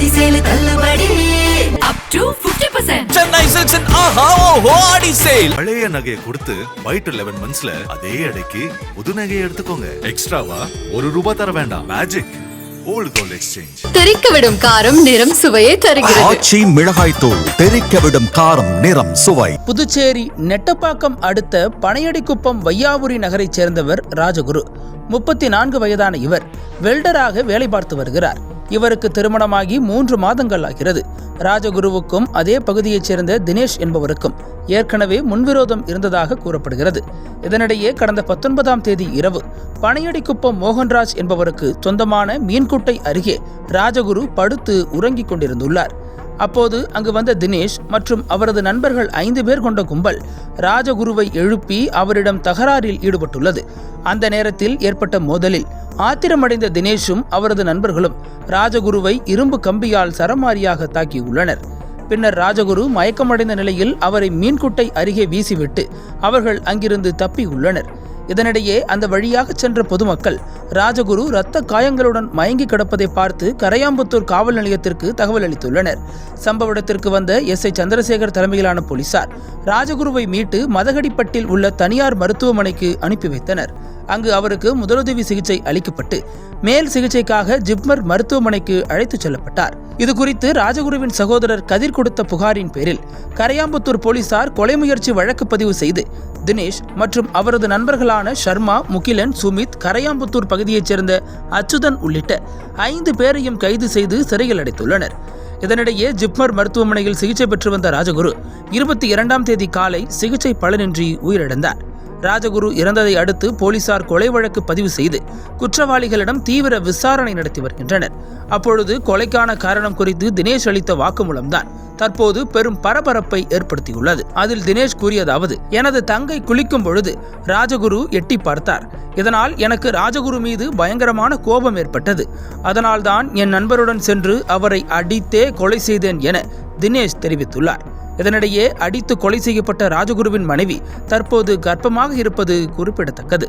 ஆடி சேலு தள்ளுபடி up to 50% Chennai சில்க்ஸின் ஆஹா ஓஹோ ஆடி sale பழைய நகையை கொடுத்து ஒயிட் லெவன் மந்த்ஸ்ல அதே எடைக்கு புது நகையை எடுத்துக்கோங்க. எக்ஸ்ட்ராவா ஒரு ரூபாய் தர வேண்டாம். மேஜிக் விடும் காரம் நிறம் சுவையை தருகிறது. ஆச்சி மிளகாய் தூள். தெறிக்க விடும் காரம் நிறம் சுவை. புதுச்சேரி நெட்டப்பாக்கம் அடுத்த பனையடிக்குப்பம் வையாபுரி நகரைச் சேர்ந்தவர் ராஜகுரு. முப்பத்தி நான்கு வயதான இவர் வெல்டராக வேலை பார்த்து வருகிறார். இவருக்கு திருமணமாகி மூன்று மாதங்கள் ஆகிறது. ராஜகுருவுக்கும் அதே பகுதியைச் சேர்ந்த தினேஷ் என்பவருக்கும் ஏற்கனவே முன்விரோதம் இருந்ததாக கூறப்படுகிறது. இதனிடையே கடந்த பத்தொன்பதாம் தேதி இரவு பனையடிக்குப்பம் மோகன்ராஜ் என்பவருக்கு சொந்தமான மீன்குட்டை அருகே ராஜகுரு படுத்து உறங்கிக் கொண்டிருந்துள்ளார். அப்போது அங்கு வந்த தினேஷ் மற்றும் அவரது நண்பர்கள் ஐந்து பேர் கொண்ட கும்பல் ராஜகுருவை எழுப்பி அவரிடம் தகராறில் ஈடுபட்டுள்ளது. அந்த நேரத்தில் ஏற்பட்ட மோதலில் ஆத்திரமடைந்த தினேஷும் அவரது நண்பர்களும் ராஜகுருவை இரும்பு கம்பியால் சரமாரியாக தாக்கியுள்ளனர். பின்னர் ராஜகுரு மயக்கமடைந்த நிலையில் அவரை மீன்குட்டை அருகே வீசிவிட்டு அவர்கள் அங்கிருந்து தப்பியுள்ளனர். இதனிடையே அந்த வழியாக சென்ற பொதுமக்கள் ராஜகுரு இரத்த காயங்களுடன் மயங்கி கிடப்பதை பார்த்து கரையாம்புத்தூர் காவல் நிலையத்திற்கு தகவல் அளித்துள்ளனர். சம்பவ இடத்திற்கு வந்த எஸ். ஐ. சந்திரசேகர் தலைமையிலான போலீசார் ராஜகுருவை மீட்டு மதகடிப்பட்டில் உள்ள தனியார் மருத்துவமனைக்கு அனுப்பி வைத்தனர். அங்கு அவருக்கு முதலுதவி சிகிச்சை அளிக்கப்பட்டு மேல் சிகிச்சைக்காக ஜிப்மர் மருத்துவமனைக்கு அழைத்துச் செல்லப்பட்டார். இது குறித்து ராஜகுருவின் சகோதரர் கதிர் கொடுத்த புகாரின் பேரில் கரையாம்புத்தூர் போலீசார் கொலை முயற்சி வழக்கு பதிவு செய்து தினேஷ் மற்றும் அவரது நண்பர்களான சர்மா முகிலன் சுமித் கரையாம்புத்தூர் பகுதியைச் சேர்ந்த அச்சுதன் உள்ளிட்ட ஐந்து பேரையும் கைது செய்து சிறையில் அடைத்துள்ளனர். இதனிடையே ஜிப்மர் மருத்துவமனையில் சிகிச்சை பெற்று வந்த ராஜகுரு இருபத்தி இரண்டாம் தேதி காலை சிகிச்சை பலனின்றி உயிரிழந்தார். ராஜகுரு இறந்ததை அடுத்து போலீசார் கொலை வழக்கு பதிவு செய்து குற்றவாளிகளிடம் தீவிர விசாரணை நடத்தி வருகின்றனர். அப்பொழுது கொலைக்கான காரணம் குறித்து தினேஷ் அளித்த வாக்குமூலம்தான் தற்போது பெரும் பரபரப்பை ஏற்படுத்தியுள்ளது. அதில் தினேஷ் கூறியதாவது எனது தங்கை குளிக்கும் பொழுது ராஜகுரு எட்டி பார்த்தார். இதனால் எனக்கு ராஜகுரு மீது பயங்கரமான கோபம் ஏற்பட்டது. அதனால்தான் என் நண்பருடன் சென்று அவரை அடித்தே கொலை செய்தேன் என தினேஷ் தெரிவித்துள்ளார். இதனிடையே அடித்து கொலை செய்யப்பட்ட ராஜகுருவின் மனைவி தற்போது கர்ப்பமாக இருப்பது குறிப்பிடத்தக்கது.